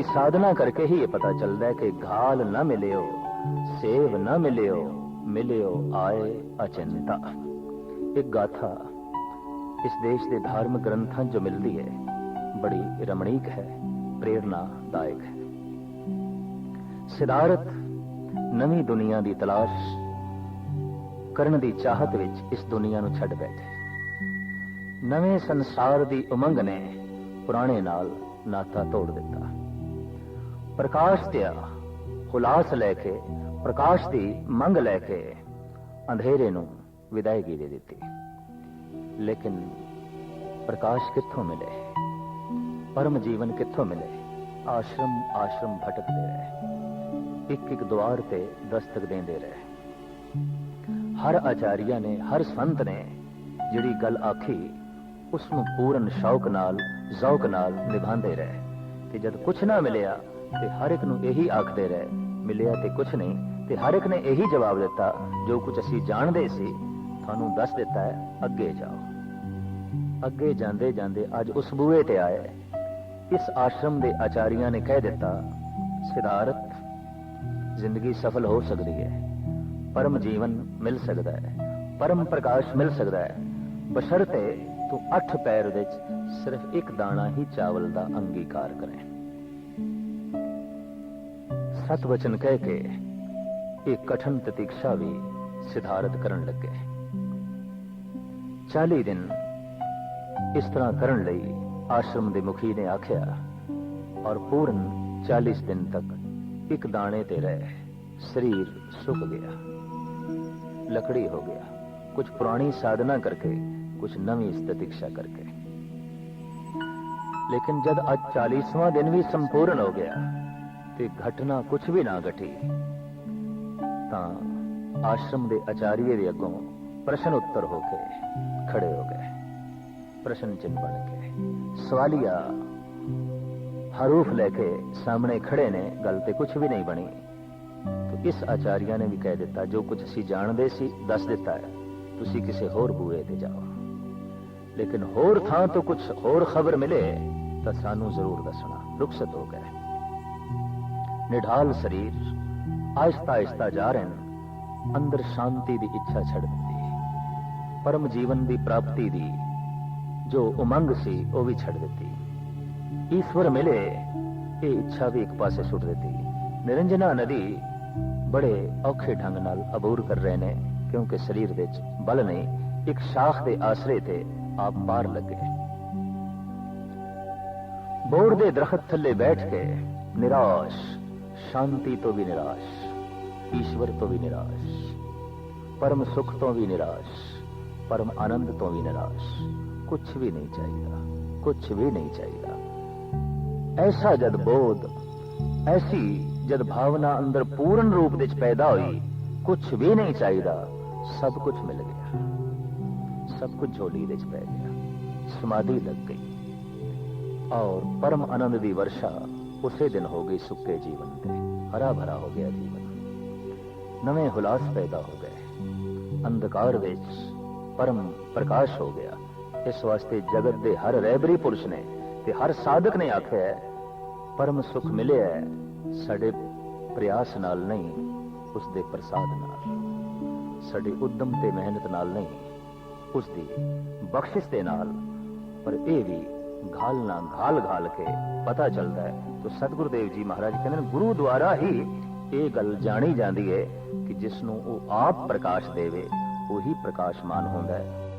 ਇਸ ਸਾਧਨਾ ਕਰਕੇ ਹੀ ਇਹ ਪਤਾ ਚੱਲਦਾ ਹੈ ਕਿ ਘਾਲ ਨਾ ਮਿਲਿਓ ਸੇਵ ਨਾ ਮਿਲਿਓ ਮਿਲਿਓ ਆਏ ਅਚਿੰਤਾ। ਇੱਕ ਗਾਥਾ ਇਸ ਦੇਸ਼ ਦੇ ਧਾਰਮਿਕ ਗ੍ਰੰਥਾਂ 'ਚ ਮਿਲਦੀ ਹੈ। ਬੜੀ ਰਮਣੀਕ ਹੈ ਪ੍ਰੇਰਨਾਦਾਇਕ ਹੈ। ਸਿਧਾਰਥ ਨਵੀਂ ਦੁਨੀਆ ਦੀ ਤਲਾਸ਼ ਕਰਨ ਦੀ ਚਾਹਤ ਵਿੱਚ ਇਸ ਦੁਨੀਆ ਨੂੰ ਛੱਡ ਬੈਠੇ। ਨਵੇਂ ਸੰਸਾਰ ਦੀ ਉਮੰਗ ਨੇ ਪੁਰਾਣੇ ਨਾਲ ਨਾਤਾ ਤੋੜ ਦਿੱਤਾ। ਪ੍ਰਕਾਸ਼ ਤੇ ਹੁਲਾਸ ਲੈ ਕੇ, ਪ੍ਰਕਾਸ਼ ਦੀ ਮੰਗ ਲੈ ਕੇ ਅੰਧੇਰੇ ਨੂੰ ਵਿਦਾਇਗੀ ਦੇ ਦਿੱਤੀ। ਲੇਕਿਨ ਪ੍ਰਕਾਸ਼ ਕਿੱਥੋਂ ਮਿਲੇ? ਪਰਮ ਜੀਵਨ ਕਿੱਥੋਂ ਮਿਲੇ? ਆਸ਼ਰਮ ਆਸ਼ਰਮ ਭਟਕਦੇ ਰਹੇ। ਇੱਕ ਇੱਕ ਦੁਆਰ ਤੇ ਦਸਤਕ ਦੇਂਦੇ ਰਹੇ। ਹਰ ਆਚਾਰੀਆ ਨੇ, ਹਰ ਸੰਤ ਨੇ ਜਿਹੜੀ ਗੱਲ ਆਖੀ ਉਸ ਨੂੰ ਪੂਰਨ ਸ਼ੌਕ ਨਾਲ ਜ਼ੌਕ ਨਾਲ ਨਿਭਾਉਂਦੇ ਰਹੇ ਤੇ ਜਦ ਕੁਝ ਨਾ ਮਿਲਿਆ ਤੇ ਹਰ ਇੱਕ ਨੂੰ ਇਹੀ ਆਖਦੇ ਰਹੇ, ਮਿਲਿਆ ਤੇ ਕੁਝ ਨਹੀਂ ਤੇ ਹਰ ਇੱਕ ਨੇ ਇਹੀ ਜਵਾਬ ਦਿੱਤਾ, ਜੋ ਕੁਝ ਅਸੀਂ ਜਾਣਦੇ ਸੀ, ਤੁਹਾਨੂੰ ਦੱਸ ਦਿੱਤਾ ਹੈ, ਅੱਗੇ ਜਾਓ। ਅੱਗੇ ਜਾਂਦੇ ਜਾਂਦੇ ਅੱਜ ਉਸ ਬੂਹੇ ਤੇ ਆਏ ਇਸ ਆਸ਼ਰਮ ਦੇ ਆਚਾਰੀਆਂ ਨੇ ਕਹਿ ਦਿੱਤਾ ਸਿਧਾਰਥ ਜ਼ਿੰਦਗੀ ਸਫਲ ਹੋ ਸਕਦੀ ਹੈ। ਪਰਮ ਜੀਵਨ ਮਿਲ ਸਕਦਾ ਹੈ, ਪਰਮ ਪ੍ਰਕਾਸ਼ ਮਿਲ ਸਕਦਾ ਹੈ। ਬਸ਼ਰਤੇ ਤੂੰ ਅੱਠ ਪੈਰ ਵਿੱਚ ਸਿਰਫ ਇੱਕ ਦਾਣਾ ਹੀ ਚਾਵਲ ਦਾ ਅੰਗੀਕਾਰ ਕਰੇ। ਸਤ ਕਹਿ ਕੇ ਇਹ ਕਠਨ ਤਤੀਕਸ਼ਾ ਵੀ ਸਿਧਾਰਤ ਕਰਨ ਲੱਗੇ। 40 ਦਿਨ ਇਸ ਤਰ੍ਹਾਂ ਕਰਨ ਲਈ ਆਸ਼ਰਮ ਦੇ ਮੁਖੀ ਨੇ ਆਖਿਆ, ਔਰ ਪੂਰਨ 40 ਦਿਨ ਤੱਕ ਇੱਕ ਦਾਣੇ ਤੇ ਰਹੇ, ਸਰੀਰ ਸੁੱਕ ਗਿਆ, ਲੱਕੜੀ ਹੋ ਗਿਆ। ਕੁਝ ਪੁਰਾਣੀ ਸਾਧਨਾ ਕਰਕੇ, ਕੁਝ ਨਵੀਂ ਸਤਿਕਸ਼ਾ ਕਰਕੇ। ਲੇਕਿਨ ਜਦ ਅੱਜ 40ਵਾਂ ਦਿਨ ਵੀ ਸੰਪੂਰਨ ਹੋ ਗਿਆ ਤੇ ਘਟਨਾ ਕੁਝ ਵੀ ਨਾ ਘਟੀ, ਤਾਂ ਆਸ਼ਰਮ ਦੇ ਆਚਾਰੀਏ ਦੇ ਅੱਗੋਂ ਪ੍ਰਸ਼ਨ ਉੱਤਰ ਹੋ ਕੇ ਖੜੇ ਹੋ ਗਏ। ਪ੍ਰਸ਼ਨ ਚਿੰਨ ਬਣ ਕੇ ਸਵਾਲੀਆ ਹਰੂਫ ਲੈ ਕੇ ਸਾਹਮਣੇ ਖੜੇ ਨੇ, ਗੱਲ ਤੇ ਕੁਝ ਵੀ ਨਹੀਂ ਬਣੀ। ਤਾਂ ਇਸ ਆਚਾਰੀਆ ਨੇ ਵੀ ਕਹਿ ਦਿੱਤਾ, ਜੋ ਕੁਝ ਅਸੀਂ ਜਾਣਦੇ ਸੀ, ਦੱਸ ਦਿੱਤਾ ਹੈ, ਤੁਸੀਂ ਕਿਸੇ ਹੋਰ ਬੂਏ ਤੇ ਜਾਓ। ਲੇਕਿਨ ਹੋਰ ਥਾਂ ਤੋਂ ਕੁਝ ਹੋਰ ਖਬਰ ਮਿਲੇ, ਤਾਂ ਸਾਨੂੰ ਜ਼ਰੂਰ ਦੱਸਣਾ। ਰੁਖਸਤ ਹੋ ਗਏ। ਨਿਢਾਲ ਸਰੀਰ ਆਹਿਸਤਾ ਆਹਿਸਤਾ ਜਾ ਰਹੇ ਨੇ, ਅੰਦਰ ਸ਼ਾਂਤੀ ਦੀ ਇੱਛਾ ਛੱਡ ਦਿੱਤੀ ਪਰਮ ਜੀਵਨ ਦੀ ਪ੍ਰਾਪਤੀ ਦੀ ਜੋ ਉਮੰਗ ਸੀ, ਉਹ ਵੀ ਛੱਡ ਦਿੱਤੀ। ਈਸ਼ਵਰ ਮਿਲੇ, ਇਹ ਇੱਛਾ ਵੀ ਇੱਕ ਪਾਸੇ ਸੁੱਟ ਦਿੱਤੀ। ਨਿਰੰਜਨਾ ਨਦੀ ਬੜੇ ਔਖੇ ਢੰਗ ਨਾਲ ਅਬੂਰ ਕਰ ਰਹੇ ਨੇ, ਕਿਉਂਕਿ ਸਰੀਰ ਵਿੱਚ ਬਲ ਨਹੀਂ, ਇੱਕ ਸ਼ਾਖ ਦੇ ਆਸਰੇ ਤੇ ਆਪ ਪਾਰ ਲੱਗੇ। ਬੋੜ ਦੇ ਦਰਖਤ ਥੱਲੇ ਬੈਠ ਕੇ ਨਿਰਾਸ਼ ਸ਼ਾਂਤੀ ਤੋਂ ਵੀ ਨਿਰਾਸ਼, ਈਸ਼ਵਰ ਤੋਂ ਵੀ ਨਿਰਾਸ਼, ਪਰਮ ਸੁਖ ਤੋਂ ਵੀ ਨਿਰਾਸ਼, ਪਰਮ ਆਨੰਦ ਤੋਂ ਵੀ ਨਿਰਾਸ਼। ਕੁਝ ਵੀ ਨਹੀਂ ਚਾਹੀਦਾ ਕੁਝ ਵੀ ਨਹੀਂ ਚਾਹੀਦਾ। ਐਸਾ ਜਦ ਬੋਧ, ਐਸੀ ਜਦ ਭਾਵਨਾ ਅੰਦਰ ਪੂਰਨ ਰੂਪ ਵਿੱਚ ਪੈਦਾ ਹੋਈ ਕੁਝ ਵੀ ਨਹੀਂ ਚਾਹੀਦਾ, ਸਭ ਕੁਝ ਮਿਲ ਗਿਆ। ਸਭ ਕੁਝ ਝੋਲੀ ਵਿੱਚ ਪੈ ਗਿਆ। ਸਮਾਧੀ ਲੱਗ ਗਈ। ਔਰ ਪਰਮ ਆਨੰਦ ਦੀ ਵਰਸ਼ਾ ਉਸੇ ਦਿਨ ਹੋ ਗਈ ਸੁੱਕੇ ਜੀਵਨ ਤੇ। ਹਰਾ ਭਰਾ ਹੋ ਗਿਆ ਜੀਵਨ। ਨਵੇਂ ਹੁਲਾਸ ਪੈਦਾ ਹੋ ਗਏ। ਅੰਧਕਾਰ ਵਿੱਚ ਪਰਮ ਪ੍ਰਕਾਸ਼ ਹੋ ਗਿਆ। ਇਸ ਵਾਸਤੇ ਜਗਤ ਦੇ ਹਰ ਰਹਿਬਰੀ ਪੁਰਸ਼ ਨੇ ਤੇ ਹਰ ਸਾਧਕ ਨੇ ਆਖਿਆ ਪਰਮ ਸੁਖ ਮਿਲਿਆ ਸਾਡੇ ਪ੍ਰਯਾਸ ਨਾਲ ਨਹੀਂ ਉਸ ਦੇ ਪ੍ਰਸਾਦ ਨਾਲ। ਸਾਡੇ ਉਦਮ ਤੇ ਮਿਹਨਤ ਨਾਲ ਨਹੀਂ ਉਸ ਦੀ ਬਖਸ਼ਿਸ਼ ਦੇ ਨਾਲ। ਪਰ ਇਹ ਵੀ ਘਾਲ ਨਾ ਘਾਲ ਘਾਲ ਕੇ ਪਤਾ ਚੱਲਦਾ ਹੈ ਤਾਂ ਸਤਿਗੁਰੂ ਦੇਵ ਜੀ ਮਹਾਰਾਜ ਕਹਿੰਦੇ ਨੇ ਗੁਰੂ ਦੁਆਰਾ ਹੀ ਇਹ ਗੱਲ ਜਾਣੀ ਜਾਂਦੀ ਹੈ ਕਿ ਜਿਸ ਨੂੰ ਉਹ ਆਪ ਪ੍ਰਕਾਸ਼ ਦੇਵੇ ਉਹੀ ਪ੍ਰਕਾਸ਼ਮਾਨ ਹੁੰਦਾ ਹੈ